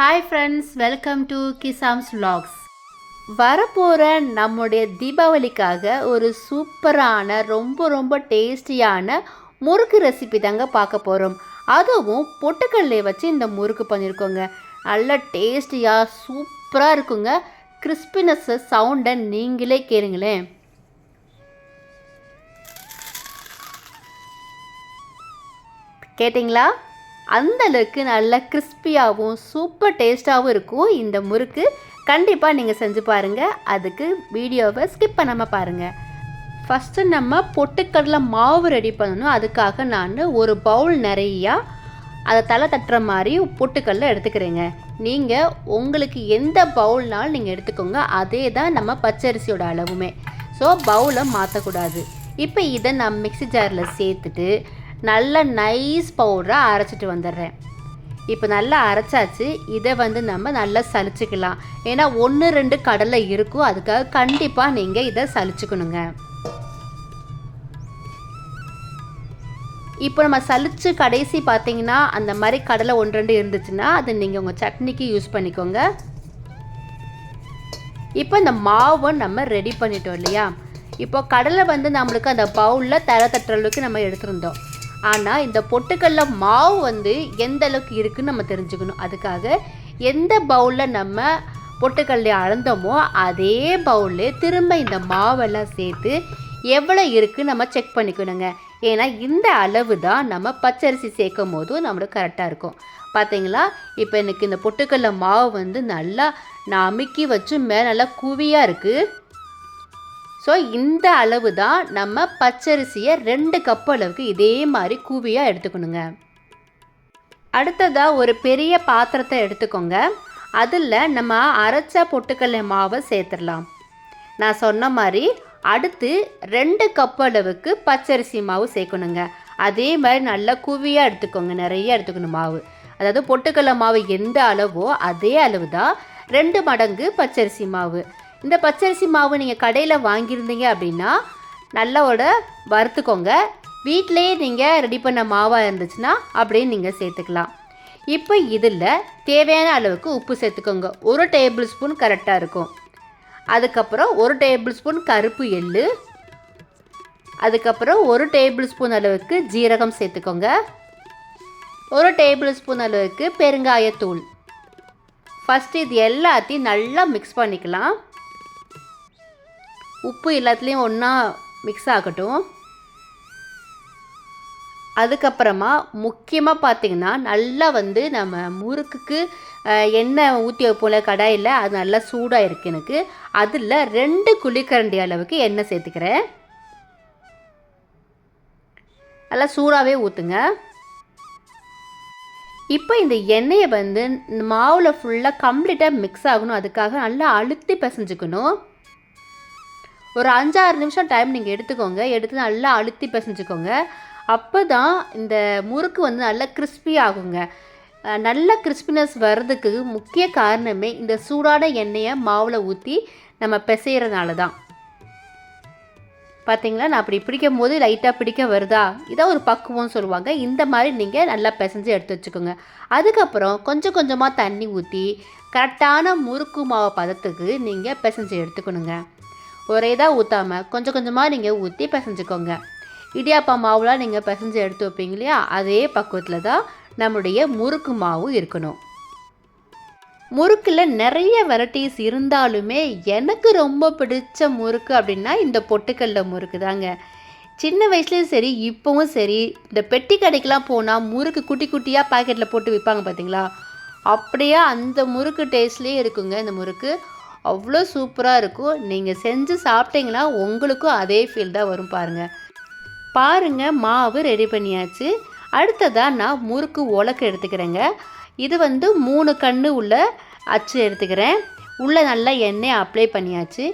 Hi friends welcome to கிசாம்ஸ் vlogs. வரப்போகிற நம்முடைய தீபாவளிக்காக ஒரு சூப்பரான ரொம்ப ரொம்ப டேஸ்டியான முறுக்கு ரெசிபி தாங்க பார்க்க போகிறோம் அதுவும் பொட்டுக்கல்லையை வச்சு இந்த முறுக்கு பண்ணியிருக்கோங்க நல்ல டேஸ்டியாக சூப்பராக இருக்குங்க. கிறிஸ்பினஸ் சவுண்டை நீங்களே கேளுங்களேன். கேட்டிங்களா? அந்த அளவுக்கு நல்ல கிறிஸ்பியாகவும் சூப்பர் டேஸ்ட்டாகவும் இருக்கும். இந்த முறுக்கு கண்டிப்பாக நீங்கள் செஞ்சு பாருங்கள் அதுக்கு வீடியோவை ஸ்கிப் பண்ணாமல் பாருங்கள் ஃபஸ்ட்டு நம்ம பொட்டுக்கடலை மாவு ரெடி பண்ணணும். அதுக்காக நான் ஒரு பவுல் நிறையா அதை தலை தட்டுற மாதிரி பொட்டுக்கடலை எடுத்துக்கிறேங்க. நீங்கள் உங்களுக்கு எந்த பவுல்னாலும் நீங்கள் எடுத்துக்கோங்க. அதே தான் நம்ம பச்சரிசியோட அளவுமே. ஸோ பவுலை மாற்றக்கூடாது இப்போ இதை நான் மிக்ஸி ஜாரில் சேர்த்துட்டு நல்ல நைஸ் பவுடராக அரைச்சிட்டு வந்துடுறேன். இப்போ நல்லா அரைச்சாச்சு. இதை வந்து நம்ம நல்லா சலிச்சுக்கலாம் ஏன்னா ஒன்று ரெண்டு கடலை இருக்கும். அதுக்காக கண்டிப்பாக நீங்கள் இதை சலிச்சுக்கணுங்க இப்போ நம்ம சலிச்சு கடைசி பார்த்தீங்கன்னா அந்த மாதிரி கடலை ஒன்று ரெண்டு இருந்துச்சுன்னா அதை நீங்கள் உங்கள் சட்னிக்கு யூஸ் பண்ணிக்கோங்க. இப்போ இந்த மாவை நம்ம ரெடி பண்ணிட்டோம் இல்லையா? இப்போ கடலை வந்து நம்மளுக்கு அந்த பவுலில் தர தட்டுற அளவுக்கு நம்ம எடுத்திருந்தோம். ஆனால் இந்த பொட்டுக்கடல மாவு வந்து எந்த அளவுக்கு இருக்குன்னு நம்ம தெரிஞ்சுக்கணும். அதுக்காக எந்த பவுலில் நம்ம பொட்டுக்கடலை அளந்தோமோ அதே பவுலில் திரும்ப இந்த மாவெல்லாம் சேர்த்து எவ்வளோ இருக்குன்னு நம்ம செக் பண்ணிக்கணுங்க. ஏன்னா இந்த அளவு தான் நம்ம பச்சரிசி சேர்க்கும் போதும் நம்மளுக்கு கரெக்டாக இருக்கும். பார்த்தீங்களா இப்போ எனக்கு இந்த பொட்டுக்கடல மாவு வந்து நல்லா நான் அமுக்கி வச்சு மேலே நல்லா குவியாக இருக்குது ஸோ இந்த அளவு தான் நம்ம பச்சரிசியை ரெண்டு கப் அளவுக்கு இதே மாதிரி கூவியாக எடுத்துக்கணுங்க. அடுத்ததாக ஒரு பெரிய பாத்திரத்தை எடுத்துக்கோங்க. அதில் நம்ம அரைச்ச பொட்டுக்கடலை மாவை சேர்த்துடலாம். நான் சொன்ன மாதிரி அடுத்து ரெண்டு கப் அளவுக்கு பச்சரிசி மாவு சேர்க்கணுங்க. அதே மாதிரி நல்லா குவியாக எடுத்துக்கோங்க. நிறைய எடுத்துக்கணும் மாவு. அதாவது பொட்டுக்கடலை மாவு எந்த அளவோ அதே அளவு தான் ரெண்டு மடங்கு பச்சரிசி மாவு. இந்த பச்சரிசி மாவு நீங்கள் கடையில் வாங்கியிருந்தீங்க அப்படின்னா நல்லவோட வறுத்துக்கோங்க. வீட்டிலேயே நீங்கள் ரெடி பண்ண மாவாக இருந்துச்சுன்னா அப்படியே நீங்கள் சேர்த்துக்கலாம். இப்போ இதில் தேவையான அளவுக்கு உப்பு சேர்த்துக்கோங்க. ஒரு டேபிள் ஸ்பூன் கரெக்டாக இருக்கும். அதுக்கப்புறம் ஒரு டேபிள் ஸ்பூன் கருப்பு எள்ளு. அதுக்கப்புறம் ஒரு டேபிள் ஸ்பூன் அளவுக்கு ஜீரகம் சேர்த்துக்கோங்க. ஒரு டேபிள் ஸ்பூன் அளவுக்கு பெருங்காயத்தூள். ஃபஸ்ட்டு இது எல்லாத்தையும் நல்லா மிக்ஸ் பண்ணிக்கலாம். உப்பு எல்லாத்துலேயும் ஒன்றா மிக்ஸ் ஆகட்டும். அதுக்கப்புறமா முக்கியமாக பார்த்திங்கன்னா நல்லா வந்து நம்ம முறுக்குக்கு எண்ணெய் ஊற்றி வைப்போம்ல கடாயில் அது நல்லா சூடாக இருக்கு எனக்கு. அதில் ரெண்டு குழிக்கரண்டி அளவுக்கு எண்ணெய் சேர்த்துக்கிறேன். நல்லா சூடாகவே ஊற்றுங்க இப்போ இந்த எண்ணெயை வந்து இந்த மாவில் ஃபுல்லாக கம்ப்ளீட்டாக மிக்ஸ் ஆகணும். அதுக்காக நல்லா அழுத்தி பிசைஞ்சுக்கணும். ஒரு அஞ்சாறு நிமிஷம் டைம் நீங்கள் எடுத்துக்கோங்க. எடுத்து நல்லா அழுத்தி பிசைஞ்சுக்கோங்க. அப்போ தான் இந்த முறுக்கு வந்து நல்லா கிறிஸ்பி ஆகுங்க. நல்ல கிறிஸ்பினஸ் வர்றதுக்கு முக்கிய காரணமே இந்த சூடான எண்ணெயை மாவில் ஊற்றி நம்ம பிசைகிறதுனால தான் பார்த்தீங்களா நான் அப்படி பிடிக்கும் போது லைட்டாக பிடிக்க வருதா? இதான் ஒரு பக்குவம்னு சொல்லுவாங்க. இந்த மாதிரி நீங்கள் நல்லா பிசைஞ்சு எடுத்து வச்சுக்கோங்க. அதுக்கப்புறம் கொஞ்சம் கொஞ்சமாக தண்ணி ஊற்றி கரெக்டான முறுக்கு மாவு பதத்துக்கு நீங்கள் பிசைஞ்சு எடுத்துக்கணுங்க. ஒரே இதாக ஊற்றாமல் கொஞ்சம் கொஞ்சமாக நீங்கள் ஊற்றி பிசைஞ்சுக்கோங்க. இடியாப்பா மாவுலாம் நீங்கள் பிசைஞ்சு எடுத்து வைப்பீங்க இல்லையா? அதே பக்குவத்தில் தான் நம்முடைய முறுக்கு மாவு இருக்கணும். முறுக்கில் நிறைய வெரைட்டிஸ் இருந்தாலுமே எனக்கு ரொம்ப பிடிச்ச முறுக்கு அப்படின்னா இந்த பொட்டுக்கல்ல முறுக்கு தாங்க. சின்ன வயசுலேயும் சரி இப்போவும் சரி இந்த பெட்டி கடைக்கெலாம் போனால் முறுக்கு குட்டி குட்டியாக பாக்கெட்டில் போட்டு விற்பாங்க பார்த்தீங்களா அப்படியே அந்த முறுக்கு டேஸ்ட்லேயே இருக்குங்க இந்த முறுக்கு. அவ்வளோ சூப்பராக இருக்கும். நீங்கள் செஞ்சு சாப்பிட்டீங்கன்னா உங்களுக்கும் அதே ஃபீல் தான் வரும் பாருங்கள் பாருங்க மாவு ரெடி பண்ணியாச்சு. அடுத்ததாக நான் முறுக்கு உலக்கு எடுத்துக்கிறேங்க. இது வந்து மூணு கண்ணு உள்ள அச்சு எடுத்துக்கிறேன். உள்ளே நல்லா எண்ணெய் அப்ளை பண்ணியாச்சு.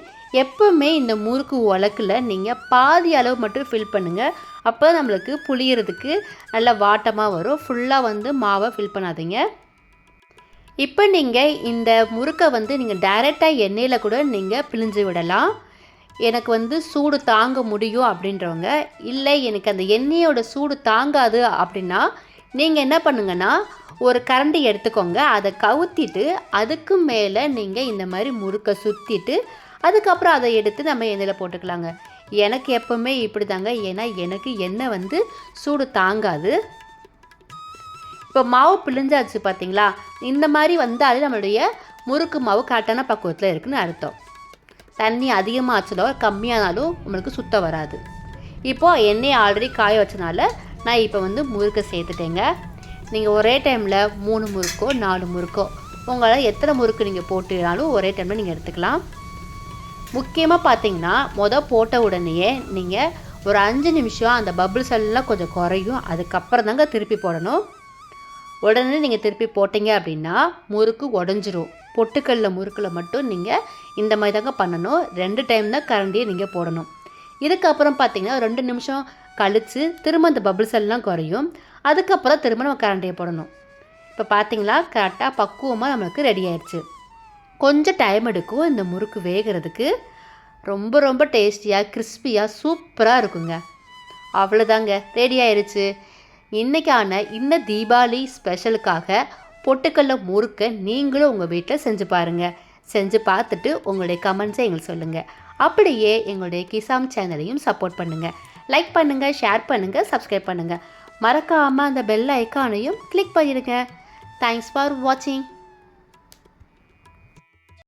எப்போவுமே இந்த முறுக்கு உலக்கில் நீங்கள் பாதி அளவு மட்டும் ஃபில் பண்ணுங்கள் அப்போ நம்மளுக்கு புளியறதுக்கு நல்ல வாட்டமாக வரும். ஃபுல்லாக வந்து மாவை ஃபில் பண்ணாதீங்க. இப்போ நீங்கள் இந்த முறுக்கை வந்து நீங்கள் டைரெக்டாக எண்ணெயில் கூட நீங்கள் பிழிஞ்சு விடலாம். எனக்கு வந்து சூடு தாங்க முடியும் அப்படின்றவங்க இல்லை எனக்கு அந்த எண்ணெயோட சூடு தாங்காது அப்படின்னா நீங்கள் என்ன பண்ணுங்கன்னா ஒரு கரண்டி எடுத்துக்கோங்க. அதை கவுத்திட்டு அதுக்கு மேலே நீங்கள் இந்த மாதிரி முறுக்கை சுற்றிட்டு அதுக்கப்புறம் அதை எடுத்து நம்ம எண்ணெயில் போட்டுக்கலாங்க. எனக்கு எப்போவுமே இப்படி தாங்க ஏன்னா எனக்கு எண்ணெய் வந்து சூடு தாங்காது. இப்போ மாவு பிழிஞ்சாச்சு பார்த்தீங்களா? இந்த மாதிரி வந்தாலே நம்மளுடைய முறுக்கு மாவு கரெக்டான பக்குவத்தில் இருக்குதுன்னு அர்த்தம். தண்ணி அதிகமாச்சுலோ கம்மியானாலும் உங்களுக்கு சுத்தம் வராது. இப்போது எண்ணெய் ஆல்ரெடி காய வச்சனால நான் இப்போ வந்து முறுக்கை சேர்த்துட்டேங்க. நீங்கள் ஒரே டைமில் மூணு முறுக்கோ நாலு முறுக்கோ உங்களால் எத்தனை முறுக்கு நீங்கள் போட்டுனாலும் ஒரே டைமில் நீங்கள் எடுத்துக்கலாம். முக்கியமாக பார்த்தீங்கன்னா மொதல் போட்ட உடனேயே நீங்கள் ஒரு அஞ்சு நிமிஷம் அந்த பபிள்ஸ் எல்லாம் கொஞ்சம் குறையும். அதுக்கப்புறம் தாங்க திருப்பி போடணும். உடனே நீங்கள் திருப்பி போட்டீங்க அப்படின்னா முறுக்கு உடஞ்சிரும். பொட்டுக்கல்ல முறுக்கில் மட்டும் நீங்கள் இந்த மாதிரி தாங்க பண்ணணும். ரெண்டு டைம் தான் கரண்டியை நீங்கள் போடணும். இதுக்கப்புறம் பார்த்தீங்கன்னா ரெண்டு நிமிஷம் கழித்து திரும்ப அந்த பபிள்ஸ் எல்லாம் குறையும். அதுக்கப்புறம் திரும்ப நம்ம கரண்டியை போடணும். இப்போ பார்த்தீங்களா கரெக்டாக பக்குவமாக நம்மளுக்கு ரெடி ஆயிடுச்சு. கொஞ்சம் டைம் எடுக்கும். இந்த முறுக்கு வேகிறதுக்கு ரொம்ப ரொம்ப டேஸ்டியாக கிறிஸ்பியாக சூப்பராக இருக்குங்க. அவ்வளோதாங்க ரெடி ஆயிடுச்சு இன்றைக்கான இந்த தீபாவளி ஸ்பெஷலுக்காக பொட்டுக்கல்ல முறுக்கை நீங்களும் உங்கள் வீட்டில் செஞ்சு பாருங்கள் செஞ்சு பார்த்துட்டு உங்களுடைய கமெண்ட்ஸை எங்களுக்கு சொல்லுங்கள் அப்படியே எங்களுடைய கிசாம் சேனலையும் சப்போர்ட் பண்ணுங்கள் லைக் பண்ணுங்கள் ஷேர் பண்ணுங்கள் சப்ஸ்கிரைப் பண்ணுங்கள் மறக்காமல் அந்த பெல் ஐக்கானையும் கிளிக் பண்ணிடுங்க. தேங்க்ஸ் ஃபார் வாட்சிங்